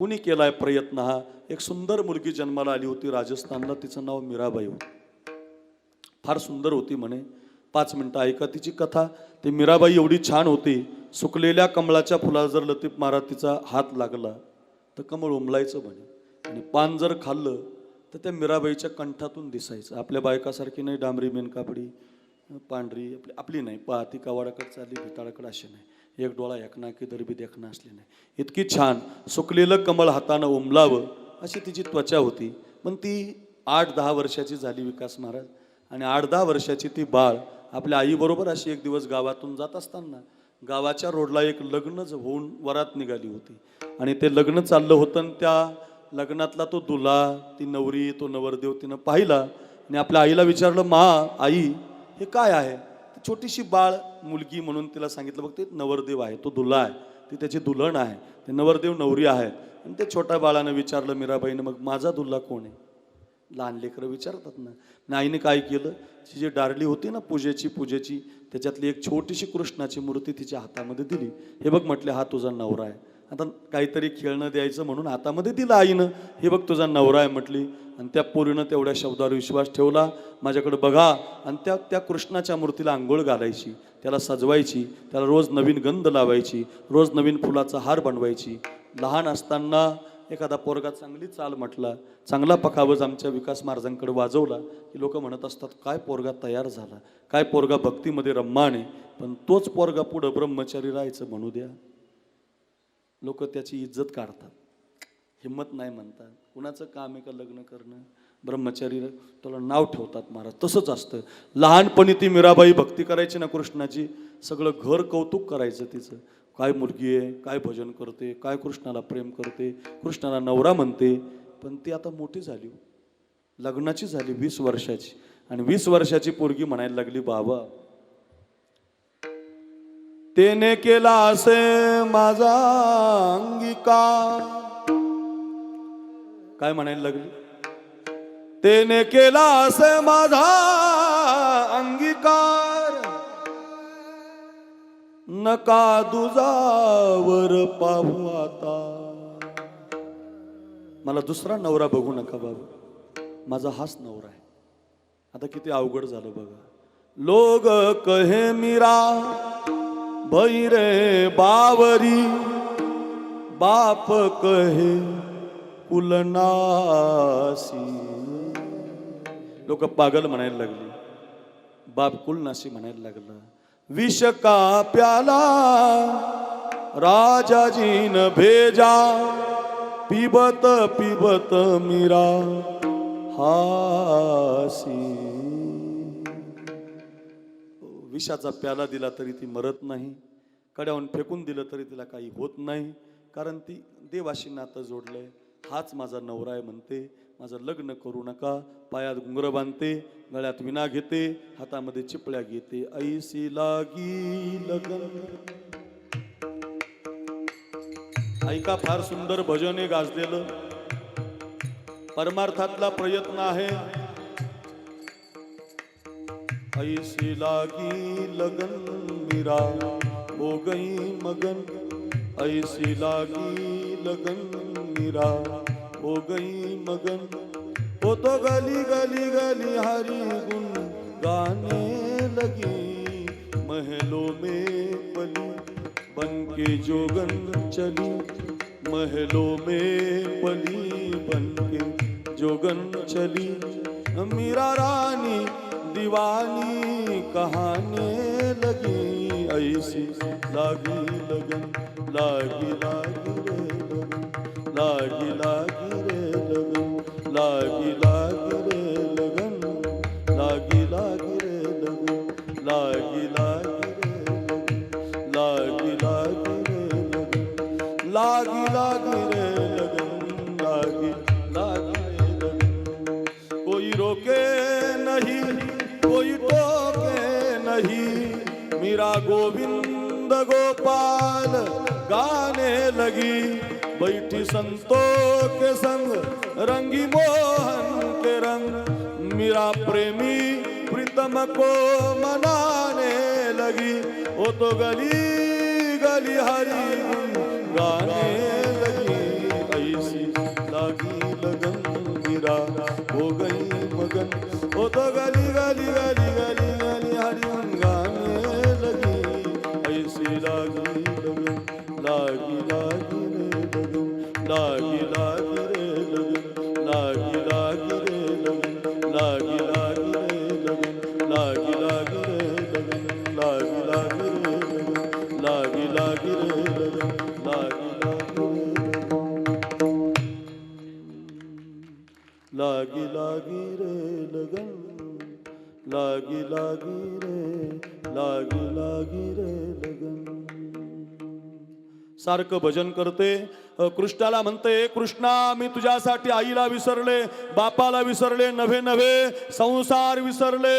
कुणी केलाय प्रयत्न हा? एक सुंदर मुलगी जन्माला आली होती राजस्थानला तिचं नाव मीराबाई होतं. फार सुंदर होती म्हणे. पाच मिनिटं ऐका तिची कथा. ती मीराबाई एवढी छान होती. सुकलेल्या कमळाच्या फुलाला जर लतीफ महाराज तिचा हात लागला तर कमळ उमलायचं म्हणे. आणि पान जर खाल्लं तर त्या मीराबाईच्या कंठातून दिसायचं. आपल्या बायकासारखी नाही डांबरी मेनकापडी पांढरी आपली आपली नाही. पहा ती कवाडाकडे चालली भिताळाकडे अशी नाही. एक डोळा एकना की दरबी देखणं असली नाही. इतकी छान सुकलेलं कमळ हातानं उमलावं अशी तिची त्वचा होती. पण ती आठ दहा वर्षाची झाली विकास महाराज. आणि आठ दहा वर्षाची ती बाळ आपल्या आईबरोबर अशी एक दिवस गावातून जात असताना गावाच्या रोडला एक लग्न होऊन वरात निघाली होती. आणि ते लग्न चाललं होतं आणि त्या लग्नातला तो दुला ती नवरी तो नवरदेव तिनं पाहिला. आणि आपल्या आईला विचारलं मा आई हे काय आहे? ती छोटीशी बाळ मुलगी म्हणून तिला सांगितलं बघ ते नवरदेव आहे तो दुल्हा आहे ती त्याची दुल्हण आहे ते नवरदेव नवरी आहे आणि ते छोट्या बाळानं विचारलं मीराबाईनं मग माझा दुल्हा कोण आहे? लहान लेकरं विचारतात ना. आईने काय केलं? ती जी डारली होती ना पूजेची पूजेची त्याच्यातली एक छोटीशी कृष्णाची मूर्ती तिच्या हातामध्ये दिली. हे बघ म्हटले हा तुझा नवरा आहे. आता काहीतरी खेळणं द्यायचं म्हणून हातामध्ये दिलं आईनं. हे बघ तुझा नवरा आहे म्हटली. आणि त्या पोरीनं तेवढ्या शब्दावर विश्वास ठेवला. माझ्याकडे बघा आणि त्या त्या कृष्णाच्या मूर्तीला आंघोळ घालायची त्याला सजवायची त्याला रोज नवीन गंध लावायची रोज नवीन फुलाचा हार बनवायची. लहान असताना एखादा पोरगा चांगली चाल म्हटला चांगला पखावज आमच्या विकास महाराजांकडे वाजवला की लोक म्हणत असतात काय पोरगा तयार झाला काय पोरगा भक्तीमध्ये रम्माने पण तोच पोरगा पुढं ब्रह्मचारी राहायचं म्हणू द्या. लोक त्याची इज्जत काढतात. हिंमत नाही म्हणतात. कुणाचं काम आहे का लग्न करणं? ब्रह्मचारी त्याला नाव ठेवतात महाराज. तसंच असतं. लहानपणी ती मीराबाई भक्ती करायची ना कृष्णाची? सगळं घर कौतुक करायचं तिचं. काय मुलगी आहे काय भजन करते काय कृष्णाला प्रेम करते कृष्णाला नवरा म्हणते. पण ती आता मोठी झाली हो. लग्नाची झाली वीस वर्षाची. आणि वीस वर्षाची पोरगी म्हणायला लागली बाबा तेने केला असे माझा अंगिका काय म्हणायला लागली? तेने केला असे माझा अंगीकार. नका दुजावर पाहू आता. मला दुसरा नवरा बघू नका बाबा. माझा हाच नवरा आहे. आता किती अवघड झालं बघा. लोग कहे मीरा भैरे बावरी. बाप कहे कुलनासी। लोक पागल म्हणायला लागली. बाप कुलनासी म्हणायला लागला. विष का प्याला राजाजीन भेजा. पिबत पिबत मीरा हासी. विषाचा प्याला दिला तरी ती मरत नाही. कड्याहून फेकून दिलं तरी तिला काही होत नाही. कारण ती देवाशी नातं जोडलंय. हाच माझा नवरा आहे म्हणते. माझं लग्न करू नका. पायात घुंगरं बांधते. गळ्यात विना घेते. हातामध्ये चिपळ्या घेते. ऐसी लागी लग्न. ऐका फार सुंदर भजन गाजलेलं. परमार्थातला प्रयत्न आहे. ऐसी लागी लगन मीरा. हो गई मगन. ऐसी लागी लगन. मीरा हो गई मगन। वो तो गली गली गली हरी गुन गाने लगी। महलों में पली बन के जोगन चली। महलों में पली बन के जोगन चली। मीरा रानी दीवानी कहाने लगी। ऐसी लागी लगन, लागी लागी लागी लागी रे लगन लागी लागी रे लगन लागी लागी रे लगन लागी लागी रे लगन लागी लागी रे लगन लागी लागी रे लगन लागी लागी रे लगन। कोई रोके नहीं कोई टोके नहीं मेरा गोविंद गोपाल गाने लगी। बैठी संतो के संग रंगी मोहन के रंग। मेरा प्रेमी प्रीतम को मनाने लगी। वो तो गली गली हरी गाने लगी। लागी लगन मेरा हो गई मगन। वो तो गली गाली गाली गाली गाली। लागी लागी रे लगन लागी लागी रे लागी लागी रे लगन. सारखं भजन करते कृष्णाला म्हणते कृष्णा मी तुझ्यासाठी आईला विसरले बापाला विसरले नव्हे नव्हे संसार विसरले.